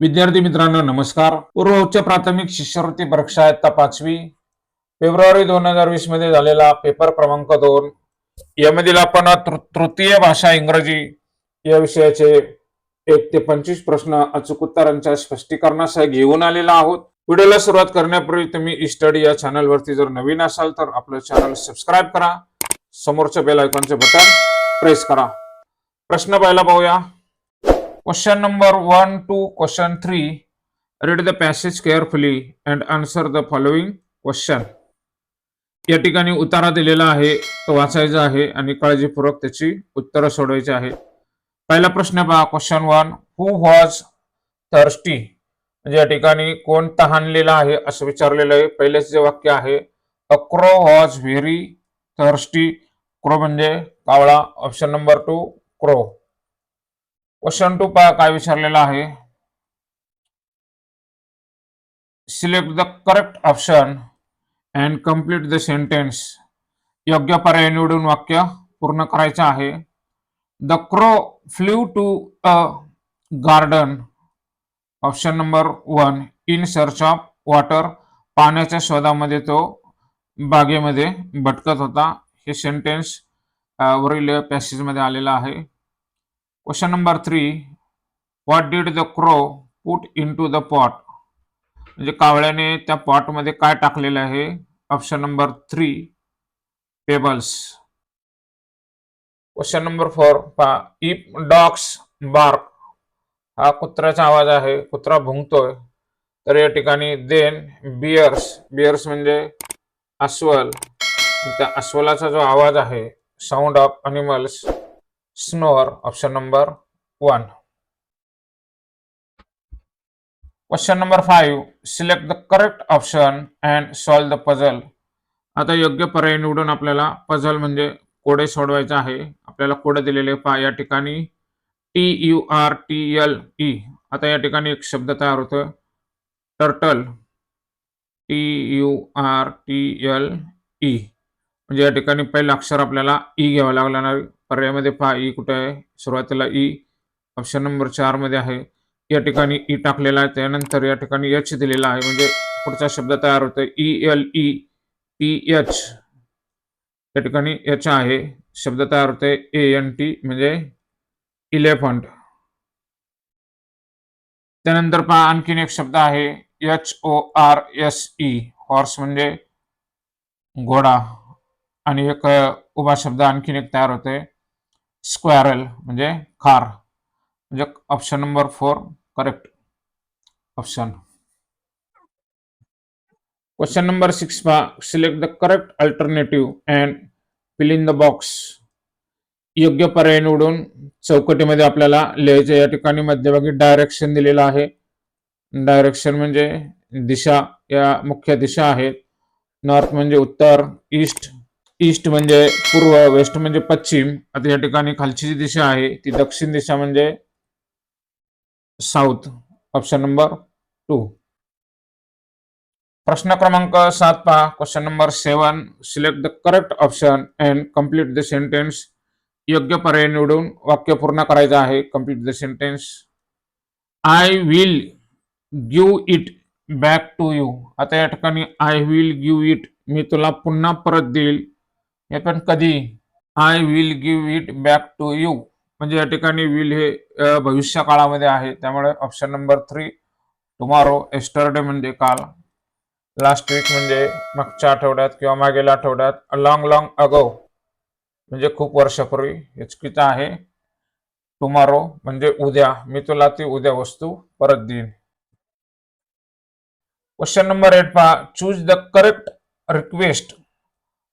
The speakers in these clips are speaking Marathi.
विद्यार्थी मित्रांनो नमस्कार. पूर्व उच्च प्राथमिक शिष्यवृत्ती परीक्षा इयत्ता पाचवी? फेब्रुवारी दोन हजार वीसमध्ये झालेला पेपर क्रमांक दोन. यामधील आपण तृतीय भाषा इंग्रजी या विषयाचे एक ते पंचवीस प्रश्न अचूक उत्तरांच्या स्पष्टीकरणासह घेऊन आलेला आहोत. व्हिडिओला सुरुवात करण्यापूर्वी तुम्ही स्टडी या चॅनलवरती जर नवीन असाल तर आपलं चॅनल सबस्क्राईब करा. समोरच्या बेल आयकॉनचे बटन प्रेस करा. प्रश्न पहिला पाहूया. Question number 1 to question 3. Read the passage carefully and answer the following question. या ठिकाणी उतारा दिलेला आहे तो वाचायचा आहे आणि काळजीपूर्वक त्याची उत्तरं सोडवायची आहे. पहिला प्रश्न पहा question one who was thirsty म्हणजे या ठिकाणी कोण तहानलेला आहे असं विचारलेलं आहे. पहिलेच जे वाक्य आहे a crow was very thirsty crow म्हणजे कावळा. Option number two crow. Question two पा काय विचारलेला आहे? Select the correct option and complete the sentence योग्य पर्याय निवडून वाक्य पूर्ण करायचं आहे. The crow flew to a garden option number one in search of water पाण्याच्या शोधामध्ये तो बागेमध्ये भटकत होता. हे सेंटेन्स वरील पॅसेजमध्ये आलेलं आहे. Question number three What did the crow put into the the pot म्हणजे कावळ्याने त्या पॉटमध्ये काय टाकलेलं आहे? Option number three pebbles question number four पहा इफ डॉग्स बार्क हा कुत्र्याचा आवाज आहे. कुत्रा भुंकतोय. तर या ठिकाणी देन बियर्स बियर्स म्हणजे अस्वल. त्या अस्वलाचा जो आवाज आहे sound of animals snore option number one question number five select the correct option and solve the puzzle आता योग्य पर्याय निवडून आपल्याला पझल म्हणजे कोडे सोडवायचे आहे. आपल्याला कोडे दिलेले पहा. या ठिकाणी T U R T L E आता या ठिकाणी एक शब्द तयार होतो turtle T U R T L E म्हणजे या ठिकाणी पहिलं अक्षर आपल्याला ई घ्यावं लागणार पर्यायामध्ये पहा ई कुठे आहे? सुरुवातीला ई ऑप्शन नंबर चारमध्ये आहे. या ठिकाणी ई टाकलेला आहे त्यानंतर या ठिकाणी एच दिलेला आहे. म्हणजे पुढचा शब्द तयार होतो E L E T H या ठिकाणी एच आहे. शब्द तयार होते ए एन टी म्हणजे इलेफंट त्यानंतर पहा आणखीन एक शब्द आहे. H O R S E horse म्हणजे घोडा. आणि एक उभा शब्द आणखीन एक तयार होते स्क्वॅरल म्हणजे खार. म्हणजे option number four correct option question number six पा select the correct alternative and fill in the box योग्य पर्याय निवडून चौकटीमध्ये आपल्याला लिहायचं या ठिकाणी मध्यभागी डायरेक्शन दिलेलं आहे. डायरेक्शन म्हणजे दिशा. या मुख्य दिशा आहेत. नॉर्थ म्हणजे उत्तर. ईस्ट ईस्ट म्हणजे पूर्व वेस्ट म्हणजे पश्चिम. आता या ठिकाणी खालची जी दिशा आहे ती दक्षिण दिशा म्हणजे साऊथ ऑप्शन नंबर टू प्रश्न क्रमांक सात पहा. Question number seven select the correct option and complete the sentence योग्य पर्याय निवडून वाक्य पूर्ण करायचं आहे. Complete the sentence I will give it back to you आता या ठिकाणी आय विल गिव्ह इट मी तुला पुन्हा परत देईल. हे पण कधी I will give it back to you म्हणजे या ठिकाणी विल हे भविष्य काळामध्ये आहे. त्यामुळे option number three tomorrow yesterday म्हणजे काल. लास्ट वीक म्हणजे मागच्या आठवड्यात किंवा मागील आठवड्यात लॉंग लॉंग अगो म्हणजे खूप वर्षापूर्वी हिचकीचा आहे. टुमारो म्हणजे उद्या मी तुला ती उद्या वस्तू परत देईन. क्वेश्चन नंबर एट पहा. Choose the correct request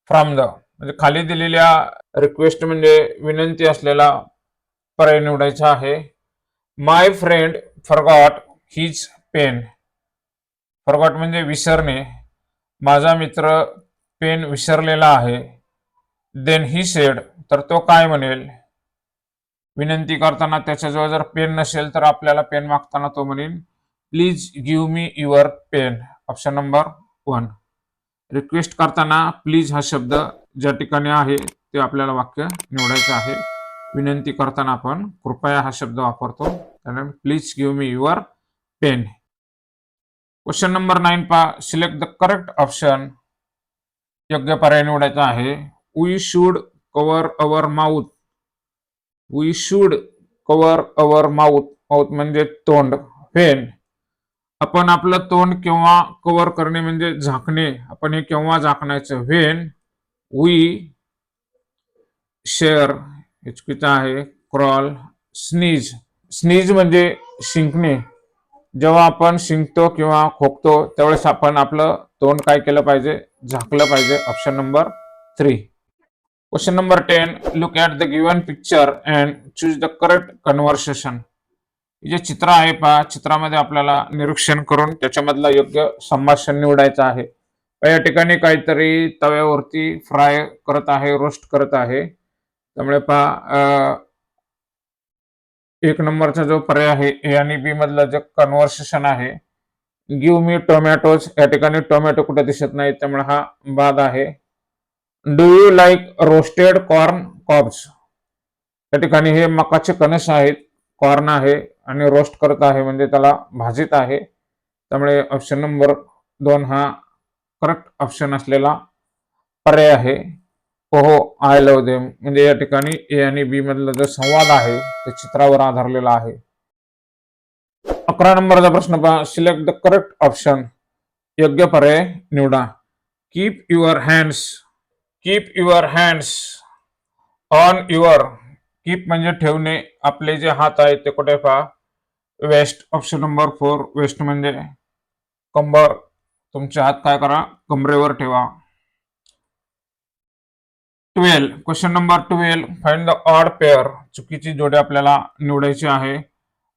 from the म्हणजे खाली दिलेल्या रिक्वेस्ट म्हणजे विनंती असलेला पर्याय निवडायचा आहे. My friend forgot his pen forgot म्हणजे विसरणे. माझा मित्र पेन विसरलेला आहे. देन ही सेड तर तो काय म्हणेल? विनंती करताना त्याच्याजवळ जर पेन नसेल तर आपल्याला पेन मागताना तो म्हणेल please give me your pen option number one request करताना प्लीज हा शब्द ज्या ठिकाणी आहे ते आपल्याला वाक्य निवडायचं आहे. विनंती करताना आपण कृपया हा शब्द वापरतो. त्यानंतर please give me your pen question number nine पहा. सिलेक्ट द करेक्ट ऑप्शन योग्य पर्याय निवडायचा आहे. We should cover our mouth we should cover our mouth mouth म्हणजे तोंड. पेन आपण आपलं तोंड केव्हा कव्हर करणे म्हणजे झाकणे आपण हे केव्हा झाकण्याचं? व्हेन वी शेअर हे आहे क्रॉल स्नीज स्नीज म्हणजे शिंकणे. जेव्हा आपण शिंकतो किंवा खोकतो त्यावेळेस आपण आपलं तोंड काय केलं पाहिजे? झाकलं पाहिजे. Option number three question number ten look at the given picture and choose the correct conversation जे चित्र आहे पहा चित्रामध्ये आपल्याला निरीक्षण करून त्याच्यामधला योग्य संभाषण निवडायचं आहे. या ठिकाणी काहीतरी तव्यावरती फ्राय करत आहे रोस्ट करत आहे. त्यामुळे पहा एक नंबरचा जो पर्याय आहे ए आणि बी मधला जे कन्व्हर्सेशन आहे गिव मी टोमॅटोज या ठिकाणी टोमॅटो कुठे दिसत नाही त्यामुळे हा बाद आहे. Do you like roasted corn cobs या ठिकाणी हे मकाचे कणस आहेत कॉर्न आहे आणि रोस्ट करत आहे म्हणजे त्याला भाजीत आहे. त्यामुळे ऑप्शन नंबर दोन हा करेक्ट ऑप्शन असलेला पर्याय आहे. हो आय लव देम म्हणजे या ठिकाणी ए आणि बी मधला जो संवाद आहे ते चित्रावर आधारलेला आहे. अकरा नंबरचा प्रश्न पहा. सिलेक्ट द करेक्ट ऑप्शन योग्य पर्याय निवडा. Keep your hands keep your hands on your keep म्हणजे ठेवणे. आपले जे हात आहेत ते कुठे पहा? Waist option number four waist म्हणजे कंबर. तुमचे हात काय करा? कमरेवर ठेवा. Twelve. Question number twelve. Find the odd pair चुकीची जोडी आपल्याला निवडायची आहे.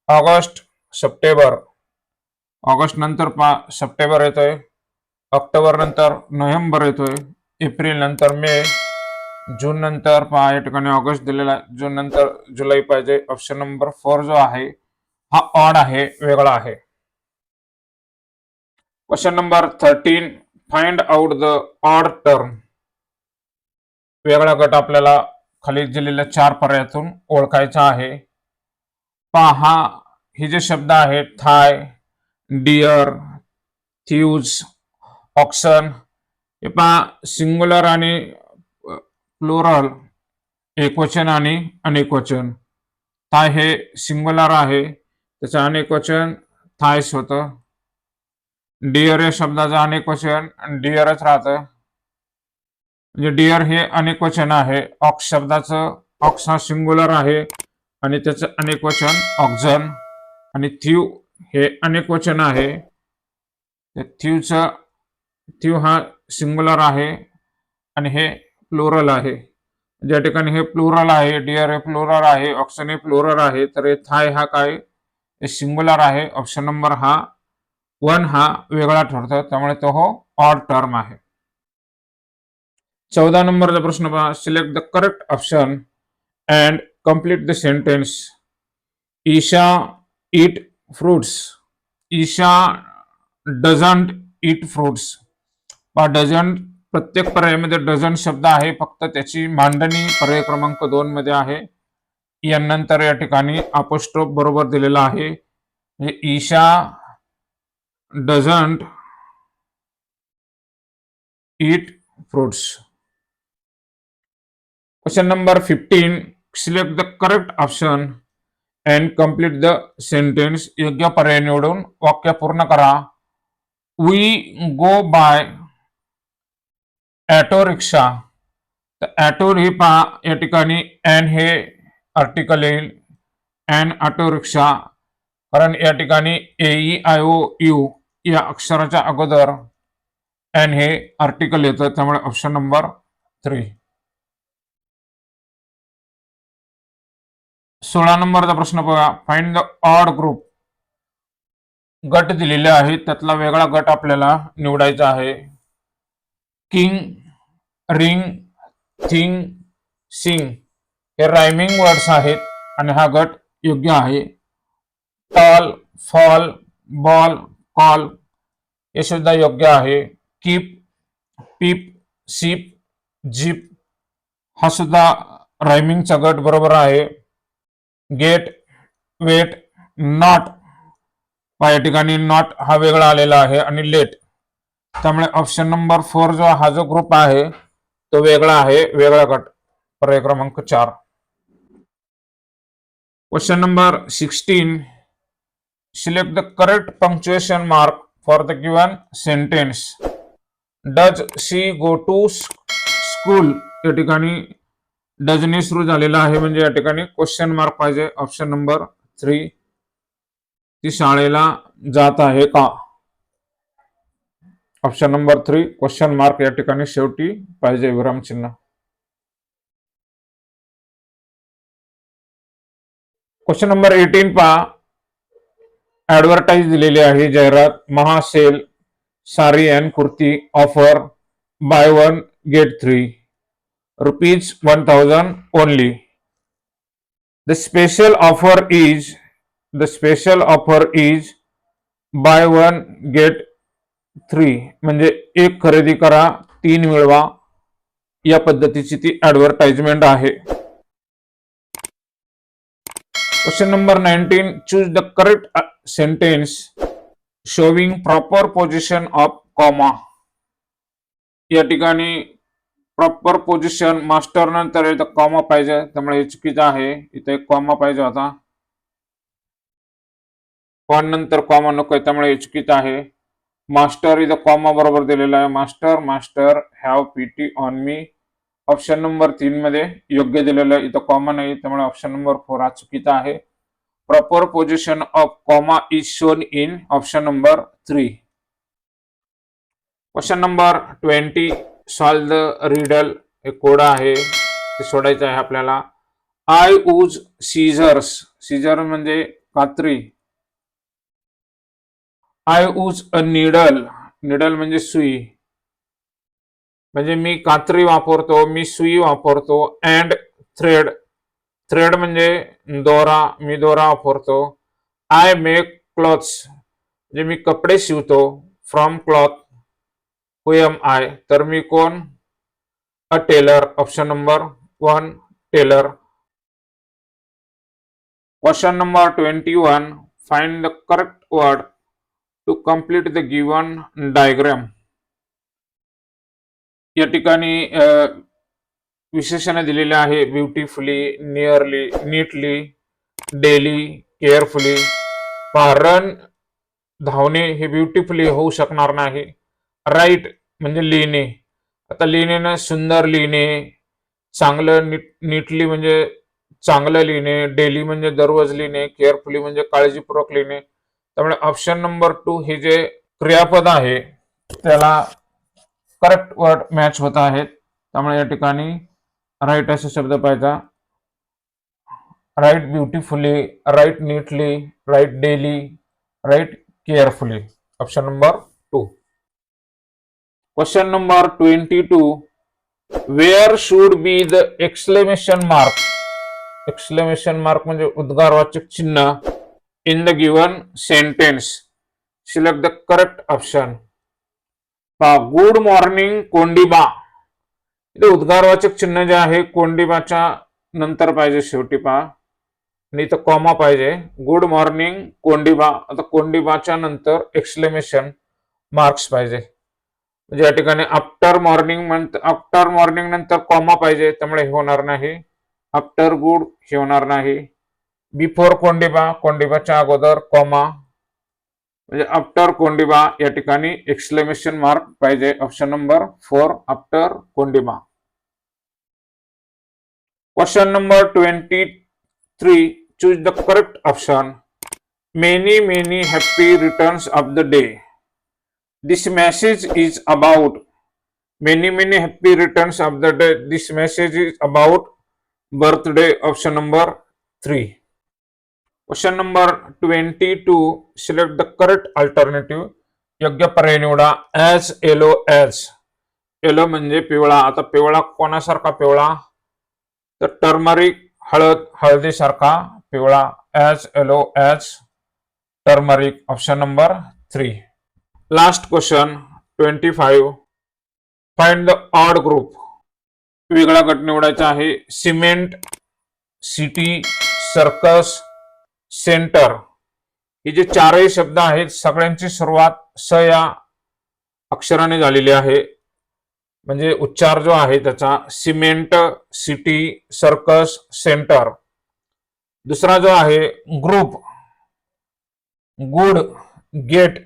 August September. ऑगस्ट नंतर पा सप्टेंबर येतोय. ऑक्टोबर नंतर नोव्हेंबर येतोय. एप्रिल नंतर मे. जून नंतर पहा या ठिकाणी ऑगस्ट दिलेला आहे. जून नंतर जुलै पाहिजे. ऑप्शन नंबर फोर जो आहे हा ऑड आहे वेगळा आहे. Question number thirteen find out the odd term वेगळा गट आपल्याला खाली दिलेल्या चार पर्यायातून ओळखायचा आहे. पहा हे जे शब्द आहेत थाय डिअर थ्यूज ऑक्सन हे पहा सिंग्युलर आणि प्लोरल एकवचन आणि अनेकवचन. थाय हे सिंग्युलर आहे. त्याचं अनेक वचन थायस होतं. डिअर या शब्दाचं अनेक वचन डिअरच राहतं. म्हणजे डिअर हे अनेक वचन आहे. ऑक्स शब्दाचं ऑक्स हा सिंग्युलर आहे आणि त्याचं अनेक वचन ऑक्झन आणि थ्यू हे अनेक वचन आहे. थ्यूचं थ्यू हा सिंग्युलर आहे आणि हे प्लोरल आहे. ज्या ठिकाणी हे प्लोरल आहे डिअर हे प्लोरल आहे ऑक्सन हे प्लोरल आहे तर हे थाय हा काय? सिंग्युलर आहे. ऑप्शन नंबर हा वन हा वेगळा ठरतो त्यामुळे तो हो ऑड टर्म आहे. चौदा नंबरचा प्रश्न पहा. Select the correct option and complete the sentence Isha eat fruits Isha doesn't eat fruits पहा डझंट प्रत्येक पर्यायामध्ये डझन शब्द आहे. फक्त त्याची मांडणी पर्याय क्रमांक दोन मध्ये आहे. यानंतर या ठिकाणी अपोस्ट्रोप बरोबर दिलेला आहे. Isha doesn't eat fruits question number fifteen select the correct option and complete the sentence योग्य पर्याय निवडून वाक्य पूर्ण करा. We go by auto rickshaw तर ॲटो ही पहा या ठिकाणी एन हे आर्टिकल येईल. एन ऑटो रिक्षा कारण या ठिकाणी A E I O U या अक्षराच्या अगोदर एन हे आर्टिकल येतं. त्यामुळे ऑप्शन नंबर थ्री सोळा नंबरचा प्रश्न बघा. फाइंड द ऑड ग्रुप गट दिलेले आहेत त्यातला वेगळा गट आपल्याला निवडायचा आहे. किंग रिंग थिंग सिंग हे रायमिंग वर्ड्स आहेत आणि हा गट योग्य आहे. टॉल फॉल बॉल कॉल हे सुद्धा योग्य आहे. कीप पीप सीप जीप हा सुद्धा रायमिंगचा गट बरोबर आहे. गेट वेट नॉट या ठिकाणी नॉट हा वेगळा आलेला आहे आणि लेट त्यामुळे ऑप्शन नंबर फोर जो हा जो ग्रुप आहे तो वेगळा आहे. वेगळा गट. पर्याय क्रमांक चार. Question number sixteen select the correct punctuation mark for the given sentence does she go to school या ठिकाणी डजने सुरू झालेला आहे. म्हणजे या ठिकाणी क्वेश्चन मार्क पाहिजे. ऑप्शन नंबर थ्री ती शाळेला जात आहे का? Option number three question mark या ठिकाणी शेवटी पाहिजे. विरामचिन्ह क्वेश्चन नंबर एटीन पहा. ऍडव्हर्टाईज दिलेली आहे जाहिरात. महासेल sari and kurti offer buy one get three rupees one thousand only the special offer is the special offer is buy one get three म्हणजे एक खरेदी करा तीन मिळवा. या पद्धतीची ती ऍडव्हर्टाइजमेंट आहे. Question number nineteen choose the correct sentence showing proper position of comma या ठिकाणी प्रॉपर पोझिशन मास्टर नंतर इथं कॉमा पाहिजे त्यामुळे हे चुकीचं आहे. इथे एक कॉमा पाहिजे होता. पण नंतर कॉमा नको त्यामुळे हे चुकीचं आहे. मास्टर इथं कॉमा बरोबर दिलेला आहे. Master master have P T on me option number तीन मध्ये योग्य दिलेलं आहे. इथं कॉमा नाही त्यामुळे ऑप्शन नंबर फोर हा चुकीचा आहे. Proper position of comma is shown in option number three question number twenty solve the riddle हे कोड आहे ते सोडायचं आहे आपल्याला. आय उज सीझर्स सीझर म्हणजे कात्री. आय उज अ निडल निडल म्हणजे सुई. म्हणजे मी कात्री वापरतो मी सुई वापरतो अँड थ्रेड थ्रेड म्हणजे दोरा मी दोरा वापरतो. आय मेक क्लॉथ्स म्हणजे मी कपडे शिवतो from cloth who am I तर मी कोण? A tailor option number one tailor question number twenty one find the correct word to complete the given diagram या ठिकाणी विशेषण दिलेले आहे beautifully nearly neatly daily carefully. Run धावणे हे ब्युटिफुली होऊ शकणार नाही. राईट म्हणजे लिहिणे. आता लिहिणे सुंदर लिहिणे चांगलं नीट नीटली म्हणजे चांगलं लिहिणे डेली म्हणजे दररोज लिहिणे केअरफुली म्हणजे काळजीपूर्वक लिहिणे. त्यामुळे ऑप्शन नंबर टू हे जे क्रियापद आहे त्याला करेक्ट वर्ड मॅच होत आहेत त्यामुळे या ठिकाणी राईट असे शब्द neatly right daily right carefully option number two question number twenty two where should be the exclamation mark exclamation mark उद्गारवाचक चिन्ह. In the given sentence select the correct option good morning Kondiba. इथे उद्गारवाचक चिन्ह जे आहे कोंडिबाच्या नंतर पाहिजे शेवटी पहा. आणि इथं कॉमा पाहिजे. Good morning Kondiba. आता कोंडिबाच्या नंतर एक्सक्लेमेशन मार्क्स पाहिजे. म्हणजे या ठिकाणी आफ्टर मॉर्निंग आफ्टर मॉर्निंग नंतर कॉमा पाहिजे त्यामुळे हे होणार नाही. आफ्टर गुड हे होणार नाही. बिफोर कोंडिबा कोंडिबाच्या अगोदर कॉमा म्हणजे आफ्टर कोंडिबा या ठिकाणी एक्सक्लेमेशन मार्क पाहिजे. Option number four after Kondiba question number twenty three choose the correct option many many happy returns of the day this message is about many many happy returns of the day this message is about birthday option number three question number twenty two select the correct alternative योग्य पर्याय निवडा. ॲज एलो एज एलो म्हणजे पिवळा. आता पिवळा कोणासारखा पिवळा? तर टर्मरिक हळद हळदीसारखा पिवळा. As yellow as turmeric option number three last question twenty five find the odd group वेगळा गट निवडायचा आहे. Cement city circus centre. हे जे चारही शब्द आहेत सगळ्यांची सुरुवात स या अक्षराने झालेली आहे. म्हणजे उच्चार जो आहे त्याचा सिमेंट सिटी सर्कस सेंटर. दुसरा जो आहे ग्रुप. Good get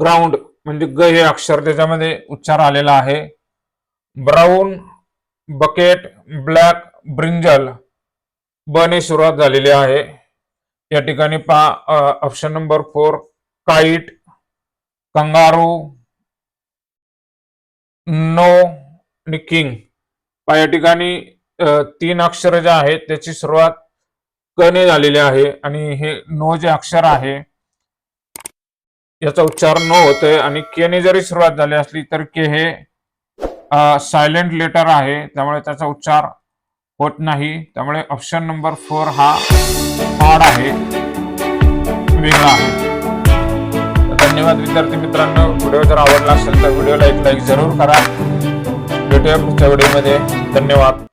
ground. म्हणजे ग हे अक्षर त्याच्यामध्ये उच्चार आलेला आहे. Brown bucket black brinjal. बने सुरुवात झालेली आहे. या ठिकाणी पहा option number four kite kangaroo know आणि किंग पहा या ठिकाणी तीन अक्षर जे आहेत त्याची सुरुवात कने झालेली आहे आणि हे नो जे अक्षर आहे याचा उच्चार नो होतोय आणि केने जरी सुरुवात झाली असली तर के हे सायलेंट लेटर आहे. त्यामुळे त्याचा उच्चार होत नाही. त्यामुळे ऑप्शन नंबर फोर हा ऑड आहे. वेगळा आहे. धन्यवाद विद्यार्थी मित्रांनो. व्हिडिओ जर आवडला असेल तर व्हिडिओला एक लाईक जरूर करा. भेटूया पुढच्या व्हिडिओमध्ये. धन्यवाद.